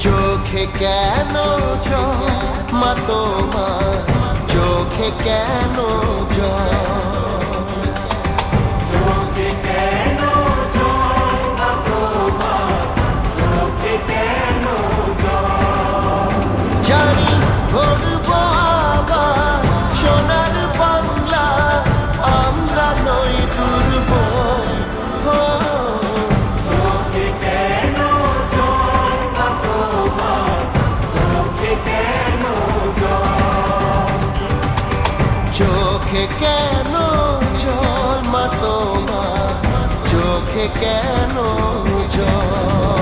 চোখে কেন জল? মা চোখে কেন জল? চোখে কেন জল মা তোমার? চোখে কেন জল?